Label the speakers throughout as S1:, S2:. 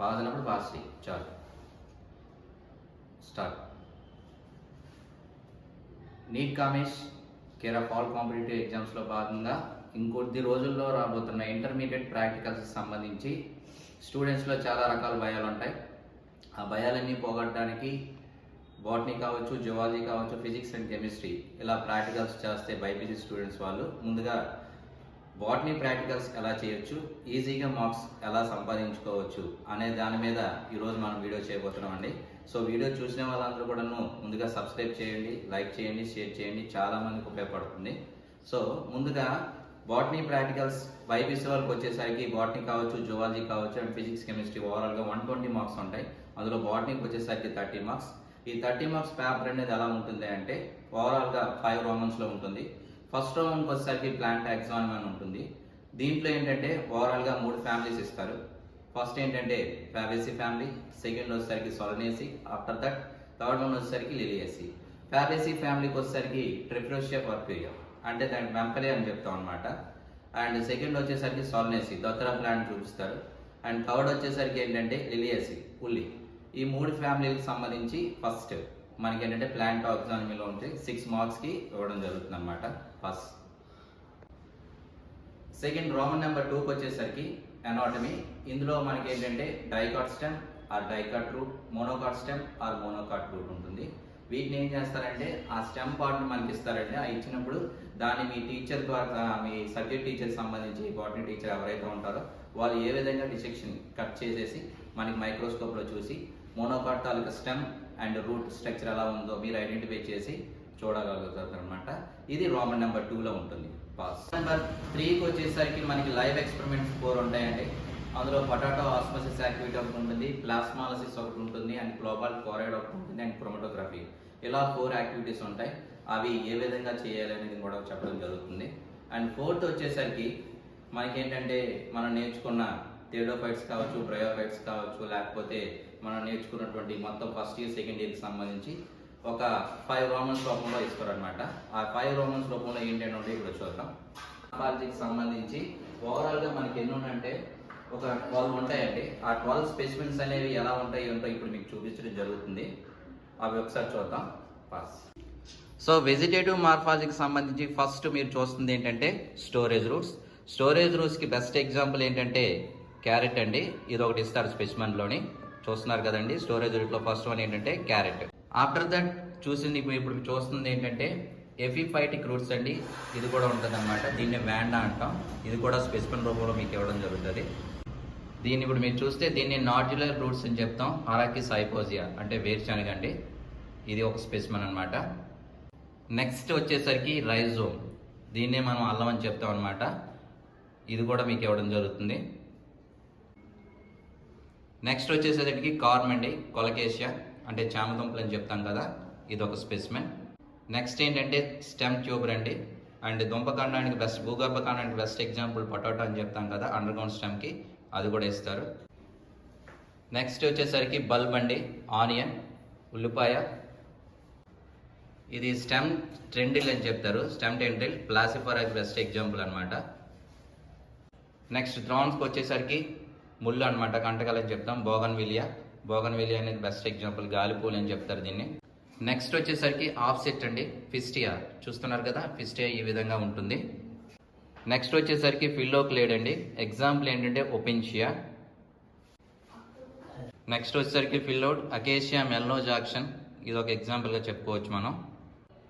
S1: పాదనప్పుడు అన్నప్పుడు చాలు. Start. NEET Kamesh care of all competitive ఎగ్జామ్స్లో భాగంగా ఇంకొద్ది రోజుల్లో రాబోతున్న ఇంటర్మీడియట్ ప్రాక్టికల్స్ సంబంధించి స్టూడెంట్స్లో చాలా రకాల భయాలు ఉంటాయి. ఆ భయాలన్నీ పోగొట్టడానికి బాటనీ కావచ్చు జువాలజీ కావచ్చు ఫిజిక్స్ అండ్ కెమిస్ట్రీ ఇలా ప్రాక్టికల్స్ చేస్తే బైపీసీ స్టూడెంట్స్ వాళ్ళు ముందుగా బాటనీ ప్రాక్టికల్స్ ఎలా చేయొచ్చు? ఈజీగా మార్క్స్ ఎలా సంపాదించుకోవచ్చు? అనే దాని మీద ఈరోజు మనం వీడియో చేయబోతున్నాం అండి సో వీడియో చూసిన వాళ్ళందరూ కూడాను ముందుగా సబ్స్క్రైబ్ చేయండి లైక్ చేయండి షేర్ చేయండి. చాలా మందికి ఉపయోగపడుతుంది. సో ముందుగా బాటనీ ప్రాక్టికల్స్ బైపీసీ వాళ్ళకి వచ్చేసరికి బాటనీ కావచ్చు జువాలజీ కావచ్చు అండ్ ఫిజిక్స్ కెమిస్ట్రీ ఓవరాల్గా వన్ ట్వంటీ మార్క్స్ ఉంటాయి. అందులో బాటనీకి వచ్చేసరికి థర్టీ మార్క్స్. ఈ థర్టీ మార్క్స్ పేపర్ అనేది ఎలా ఉంటుంది అంటే ఓవరాల్గా ఫైవ్ రోమన్స్లో ఉంటుంది. ఫస్ట్ రోమన్కి వచ్చేసరికి ప్లాంట్ ఎగ్జామ్ అని ఉంటుంది. దీంట్లో ఏంటంటే ఓవరాల్గా మూడు ఫ్యామిలీస్ ఇస్తారు. ఫస్ట్ ఏంటంటే ఫ్యాబేసీ ఫ్యామిలీ సెకండ్ వచ్చేసరికి Solanaceae after that third one వచ్చేసరికి లిలియసి ఫ్యాబేసీ ఫ్యామిలీకి వచ్చేసరికి ట్రిప్రోషియా పర్ఫ్యూరియా అంటే దాని వెంపలే అని చెప్తాం అనమాట అండ్ సెకండ్ వచ్చేసరికి సొలనేసి దొత్తర ప్లాంట్ చూపిస్తారు. అండ్ థర్డ్ వచ్చేసరికి ఏంటంటే లిలియసి ఉల్లి. ఈ మూడు ఫ్యామిలీలకు సంబంధించి ఫస్ట్ మనకి ఏంటంటే ప్లాంట్ ఆక్సానమీలో ఉంటే సిక్స్ మార్క్స్కి ఇవ్వడం జరుగుతుంది అనమాట ఫస్ట్ సెకండ్ రోమన్ నెంబర్ టూకి వచ్చేసరికి అనాటమీ ఇందులో మనకి ఏంటంటే dicot stem or dicot root monocot stem or monocot root ఉంటుంది. వీటిని ఏం చేస్తారంటే ఆ స్టెమ్ పార్ట్ని మనకి ఇస్తారంటే ఆ ఇచ్చినప్పుడు దాన్ని మీ టీచర్ ద్వారా మీ సబ్జెక్ట్ టీచర్ సంబంధించి బాటనీ టీచర్ ఎవరైతే ఉంటారో వాళ్ళు ఏ విధంగా డిసెక్షన్ కట్ చేసేసి మనకి మైక్రోస్కోప్లో చూసి మోనోకాట్ తాలూకా స్టెమ్ అండ్ రూట్ స్ట్రక్చర్ ఎలా ఉందో మీరు ఐడెంటిఫై చేసి చూడగలుగుతారు అనమాట ఇది రోమన్ నెంబర్ టూలో ఉంటుంది పాస్. నెంబర్ త్రీకి వచ్చేసరికి మనకి లైవ్ ఎక్స్పెరిమెంట్స్ ఫోర్ ఉంటాయండి. అందులో పొటాటో ఆస్మోసిస్ యాక్టివిటీ ఒకటి ఉంటుంది ప్లాస్మాలసిస్ ఒకటి ఉంటుంది అండ్ గ్లోబల్ కోరైడ్ ఒకటి ఉంటుంది అండ్ క్రోమటోగ్రఫీ. ఇలా ఫోర్ యాక్టివిటీస్ ఉంటాయి. అవి ఏ విధంగా చేయాలి అనేది కూడా చెప్పడం జరుగుతుంది. అండ్ ఫోర్త్ వచ్చేసరికి మనకేంటంటే మనం నేర్చుకున్న థియోడోఫైట్స్ కావచ్చు బ్రయోఫైట్స్ కావచ్చు లేకపోతే మనం నేర్చుకున్నటువంటి మొత్తం ఫస్ట్ ఇయర్ సెకండ్ ఇయర్కి సంబంధించి ఒక ఫైవ్ రోమన్స్ రూపంలో ఇస్తారనమాట ఆ ఫైవ్ రోమన్స్ రూపంలో ఏంటంటే ఇప్పుడు చూద్దాం. పాలజీకి సంబంధించి ఓవరాల్గా మనకి ఎన్ని ఉన్నాయంటే ఒక ట్వెల్వ్ ఉంటాయండి. ఆ ట్వెల్వ్ స్పెసిమెన్స్ అనేవి ఎలా ఉంటాయి ఏంటో ఇప్పుడు మీకు చూపించడం జరుగుతుంది. అవి ఒకసారి చూద్దాం. పాస్ సో వెజిటేటివ్ మార్ఫాలజీకి సంబంధించి ఫస్ట్ మీరు చూస్తుంది ఏంటంటే స్టోరేజ్ రూట్స్ స్టోరేజ్ రూట్స్కి బెస్ట్ ఎగ్జాంపుల్ ఏంటంటే క్యారెట్ అండి. ఇది ఒకటి ఇస్తారు స్పెసిమన్లోని చూస్తున్నారు కదండి. స్టోరేజ్ రూట్లో ఫస్ట్ వన్ ఏంటంటే క్యారెట్ ఆఫ్టర్ దట్ చూసింది ఇప్పుడు చూస్తుంది ఏంటంటే ఎఫిఫైటిక్ రూట్స్ అండి. ఇది కూడా ఉంటుంది అనమాట దీన్ని వ్యాండా అంటాం. ఇది కూడా స్పెసిఫిన్ రూపంలో మీకు ఇవ్వడం జరుగుతుంది. దీన్ని ఇప్పుడు మీరు చూస్తే దీన్ని నాడ్యులర్ రూట్స్ అని చెప్తాం. అలాగే సైపోజియా అంటే వేరుశనగ అండి ఇది ఒక స్పెసిమన్ అనమాట నెక్స్ట్ వచ్చేసరికి రైజోమ్ దీన్నే మనం అల్లం అని చెప్తాం అనమాట ఇది కూడా మీకు ఇవ్వడం జరుగుతుంది. నెక్స్ట్ వచ్చేసరికి కార్మ్ అండి కొలకేషియా అంటే చామదుంపలు అని చెప్తాం కదా ఇది ఒక స్పెసిమెన్ నెక్స్ట్ ఏంటంటే స్టెమ్ ట్యూబర్ అండి అండ్ దుంపకాండానికి బెస్ట్ భూగర్భకాండానికి బెస్ట్ ఎగ్జాంపుల్ పొటాటో అని చెప్తాం కదా అండర్ గ్రౌండ్ స్టెమ్కి అది కూడా ఇస్తారు. నెక్స్ట్ వచ్చేసరికి బల్బ్ అండి ఆనియన్ ఉల్లిపాయ. ఇది స్టెమ్ ట్రెండిల్ అని చెప్తారు. స్టెమ్ టెండిల్ ప్లాసిఫరాకి బెస్ట్ ఎగ్జాంపుల్ అనమాట నెక్స్ట్ థ్రాన్స్కి వచ్చేసరికి ముళ్ళు అనమాట కంటకాలని అని చెప్తాం. బోగన్ విలియా బోగన్ విలియా అనేది బెస్ట్ ఎగ్జాంపుల్ గాలిపూలు అని చెప్తారు దీన్ని. నెక్స్ట్ వచ్చేసరికి ఆఫ్సెట్ అండి. ఫిస్టియా. చూస్తున్నారు కదా ఫిస్టియా ఈ విధంగా ఉంటుంది. నెక్స్ట్ వచ్చేసరికి ఫిల్లోక్లేడ్ అండి. ఎగ్జాంపుల్ ఏంటంటే ఒపెన్షియా. నెక్స్ట్ వచ్చేసరికి ఫిల్లోడ్. అకేషియా మెల్నోజాక్షన్. ఇది ఒక ఎగ్జాంపుల్గా చెప్పుకోవచ్చు మనం.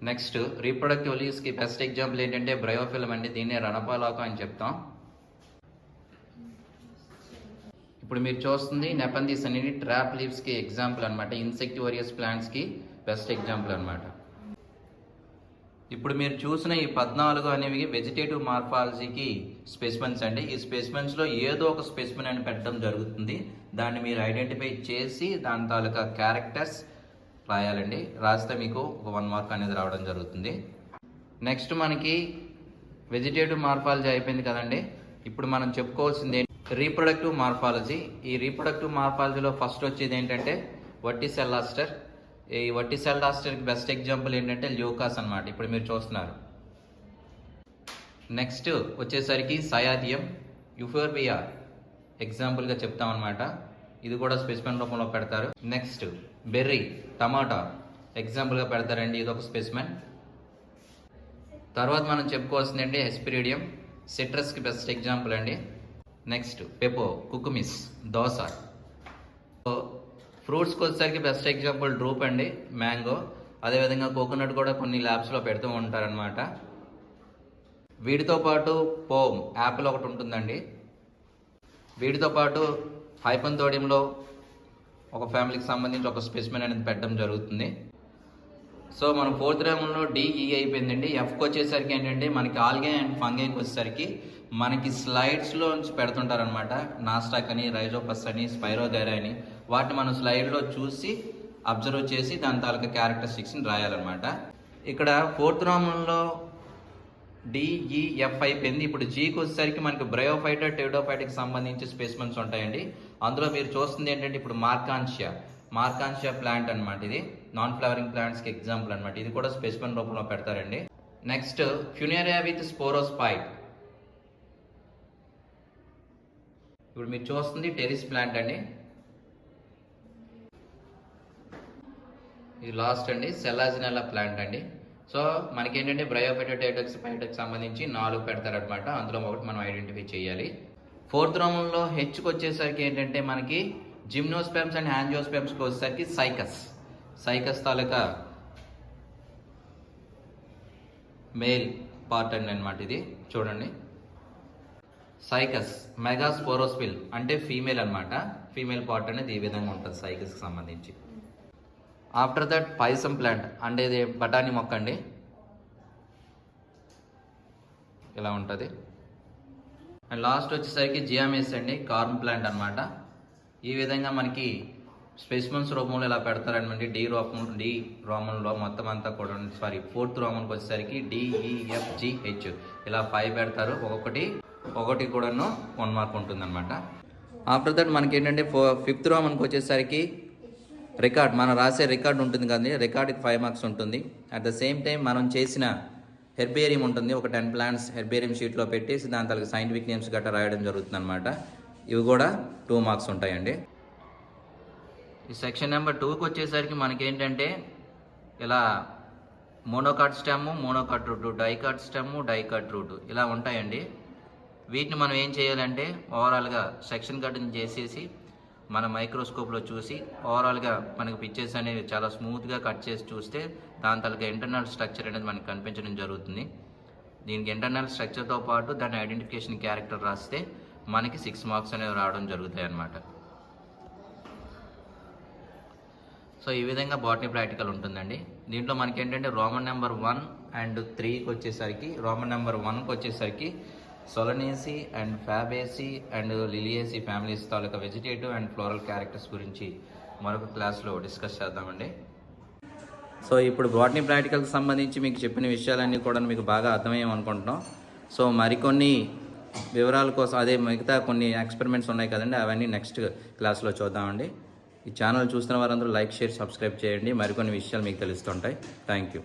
S1: నెక్స్ట్ రీప్రొడక్టివ్ లీవ్స్కి బెస్ట్ ఎగ్జాంపుల్ ఏంటంటే బ్రయోఫిలం అండి. దీన్నే రణపాలాకం అని చెప్తాం. ఇప్పుడు మీరు చూస్తుంది నెపందీస్ అనేది ట్రాప్ లీవ్స్కి ఎగ్జాంపుల్ అనమాట ఇన్సెక్టివరియస్ ప్లాంట్స్కి బెస్ట్ ఎగ్జాంపుల్ అనమాట ఇప్పుడు మీరు చూసిన ఈ పద్నాలుగు అనేవి వెజిటేటివ్ మార్ఫాలజీకి స్పెసిమెన్స్ అండి. ఈ స్పెసిమెన్స్లో ఏదో ఒక స్పెసిమెన్ అని పెట్టడం జరుగుతుంది. దాన్ని మీరు ఐడెంటిఫై చేసి దాని తాలూకా క్యారెక్టర్స్ రాయాలండి. రాస్తే మీకు ఒక వన్ మార్క్ అనేది రావడం జరుగుతుంది. నెక్స్ట్ మనకి వెజిటేటివ్ మార్ఫాలజీ అయిపోయింది కదండి. ఇప్పుడు మనం చెప్పుకోవాల్సింది రీప్రొడక్టివ్ మార్ఫాలజీ. ఈ రీప్రొడక్టివ్ మార్ఫాలజీలో ఫస్ట్ వచ్చేది ఏంటంటే వట్టి సెల్ ఆస్టర్. ఈ వట్టి సెల్ ఆస్టర్కి బెస్ట్ ఎగ్జాంపుల్ ఏంటంటే ల్యూకాస్ అన్నమాట. ఇప్పుడు మీరు చూస్తున్నారు. నెక్స్ట్ వచ్చేసరికి సయాదియం యుఫోర్బియా ఎగ్జాంపుల్గా చెప్తాం అనమాట ఇది కూడా స్పెసిమెన్ రూపంలో పెడతారు. నెక్స్ట్ బెర్రీ టమాటా. ఎగ్జాంపుల్గా పెడతారండి. ఇది ఒక స్పెసిమెన్ తర్వాత మనం చెప్పుకోవాల్సింది అండి హెస్పిరిడియం సిట్రస్కి బెస్ట్ ఎగ్జాంపుల్ అండి. నెక్స్ట్ పెపో కుకుమిస్ దోస సో ఫ్రూట్స్కి వచ్చేసరికి బెస్ట్ ఎగ్జాంపుల్ డ్రూప్ అండి మ్యాంగో అదేవిధంగా కోకోనట్ కూడా కొన్ని ల్యాబ్స్లో పెడుతూ ఉంటారనమాట వీటితో పాటు పోమ్ యాపిల్ ఒకటి ఉంటుందండి. వీటితో పాటు హైపంతోడియంలో ఒక ఫ్యామిలీకి సంబంధించి ఒక స్పెసిమెన్ అనేది పెట్టడం జరుగుతుంది. సో మనం ఫోర్త్ రౌండ్లో డిఈ e అయిపోయిందండి. ఎఫ్కి వచ్చేసరికి ఏంటంటే మనకి ఆల్గే అండ్ ఫంగైకి వచ్చేసరికి మనకి స్లైడ్స్లో నుంచి పెడుతుంటారనమాట నాస్టాక్ అని రైజోపస్ అని స్పైరోగైరా అని. వాటిని మనం స్లైడ్లో చూసి అబ్జర్వ్ చేసి దాని తాలూకా క్యారెక్టరిస్టిక్స్ని రాయాలన్నమాట. ఇక్కడ ఫోర్త్ రౌండ్లో డిఈఎఫ్ e, అయిపోయింది. ఇప్పుడు జీకి వచ్చేసరికి మనకి బ్రయోఫైటర్ టెడోఫైట్కి సంబంధించి స్పేస్మెంట్స్ ఉంటాయండి. అందులో మీరు చూస్తుంది ఏంటంటే ఇప్పుడు మార్కాన్షియా. మార్కాన్షియా ప్లాంట్ అనమాట ఇది. నాన్ ఫ్లవరింగ్ ప్లాంట్స్కి ఎగ్జాంపుల్ అనమాట ఇది కూడా స్పెసిమెన్ రూపంలో పెడతారండి. నెక్స్ట్ ఫ్యూనేరియా విత్ స్పోరోస్పైట్ ఇప్పుడు మీరు చూస్తుంది టెరిస్ ప్లాంట్ అండి. ఇది లాస్ట్ అండి సెలాజినెలా ప్లాంట్ అండి. సో మనకి ఏంటంటే బ్రయోపెటోటైటక్స్ పైటకి సంబంధించి నాలుగు పెడతారనమాట అందులో ఒకటి మనం ఐడెంటిఫై చేయాలి. ఫోర్త్ రౌండ్లో హెచ్కి వచ్చేసరికి ఏంటంటే మనకి జిమ్నోస్పెమ్స్ అండ్ హ్యాంజియోస్పెమ్స్కి వచ్చేసరికి సైకస్ సైకస్ తాలూకా మేల్ పార్ట్ అండి అనమాట ఇది. చూడండి. సైకస్ మెగాస్పోరోస్పిల్ అంటే ఫీమేల్ అన్నమాట. ఫీమేల్ పార్ట్ అనేది ఈ విధంగా ఉంటుంది సైకస్కి సంబంధించి. ఆఫ్టర్ దట్ పైసం ప్లాంట్ అంటే ఇది బఠానీ మొక్క అండి. ఇలా ఉంటుంది. అండ్ లాస్ట్ వచ్చేసరికి జియామేస్ అండి కార్న్ ప్లాంట్ అన్నమాట. ఈ విధంగా మనకి స్పెసిమన్స్ రూపంలో ఇలా పెడతారనమాట. డి రూపం డి రోమంలో మొత్తం అంతా కూడా సారీ ఫోర్త్ రోమన్కి వచ్చేసరికి డిఈఎఫ్జిహెచ్ ఇలా ఫైవ్ పెడతారు. ఒక్కొక్కటి ఒకటి కూడాను వన్ మార్క్ ఉంటుందన్నమాట. ఆఫ్టర్ దట్ మనకి ఏంటంటే ఫో ఫిఫ్త్ రోమన్కి వచ్చేసరికి రికార్డ్ మనం రాసే రికార్డ్ ఉంటుంది కదండి. రికార్డ్కి ఫైవ్ మార్క్స్ ఉంటుంది. అట్ ద సేమ్ టైం మనం చేసిన హెర్బేరియం ఉంటుంది. ఒక టెన్ ప్లాంట్స్ హెర్బేరియం షీట్లో పెట్టేసి దాని తలకి సైంటిఫిక్ నేమ్స్ గట్రా రాయడం జరుగుతుంది అనమాట ఇవి కూడా టూ మార్క్స్ ఉంటాయండి. ఈ సెక్షన్ నెంబర్ టూకి వచ్చేసరికి మనకి ఏంటంటే ఇలా monocot stem monocot root dicot stem dicot root ఇలా ఉంటాయండి. వీటిని మనం ఏం చేయాలంటే ఓవరాల్గా సెక్షన్ కటింగ్ చేసేసి మన మైక్రోస్కోప్లో చూసి ఓవరాల్గా మనకి పిక్చర్స్ అనేవి చాలా స్మూత్గా కట్ చేసి చూస్తే దాని తలక ఇంటర్నల్ స్ట్రక్చర్ అనేది మనకి కనిపించడం జరుగుతుంది. దీనికి ఇంటర్నల్ స్ట్రక్చర్తో పాటు దాని ఐడెంటిఫికేషన్ క్యారెక్టర్ రాస్తే మనకి సిక్స్ మార్క్స్ అనేవి రావడం జరుగుతాయి అన్నమాట సో ఈ విధంగా బాటనీ ప్రాక్టికల్ ఉంటుందండి. దీంట్లో మనకి ఏంటంటే రోమన్ నెంబర్ వన్ అండ్ త్రీకి వచ్చేసరికి రోమన్ నెంబర్ వన్కి వచ్చేసరికి Solanaceae and Fabaceae and Liliaceae families taluka vegetative and floral characters గురించి మరొక క్లాస్లో డిస్కస్ చేద్దామండి. సో ఇప్పుడు బాటనీ ప్రాక్టికల్కి సంబంధించి మీకు చెప్పిన విషయాలన్నీ కూడా మీకు బాగా అర్థమయ్యాం అనుకుంటున్నాం. సో మరికొన్ని వివరాల కోసం అదే మిగతా కొన్ని ఎక్స్పెరిమెంట్స్ ఉన్నాయి కదండి అవన్నీ నెక్స్ట్ క్లాస్లో చూద్దామండి. ఈ ఛానల్ చూస్తున్న వారందరూ లైక్ షేర్ సబ్స్క్రైబ్ చేయండి. మరికొన్ని విషయాలు మీకు తెలుస్తుంటాయి. Thank you